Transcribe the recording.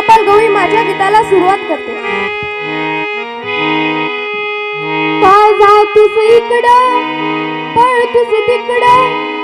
माझ्या गीताला सुरुवात करते. काय जातुस इकडं पळतुस तिकडं.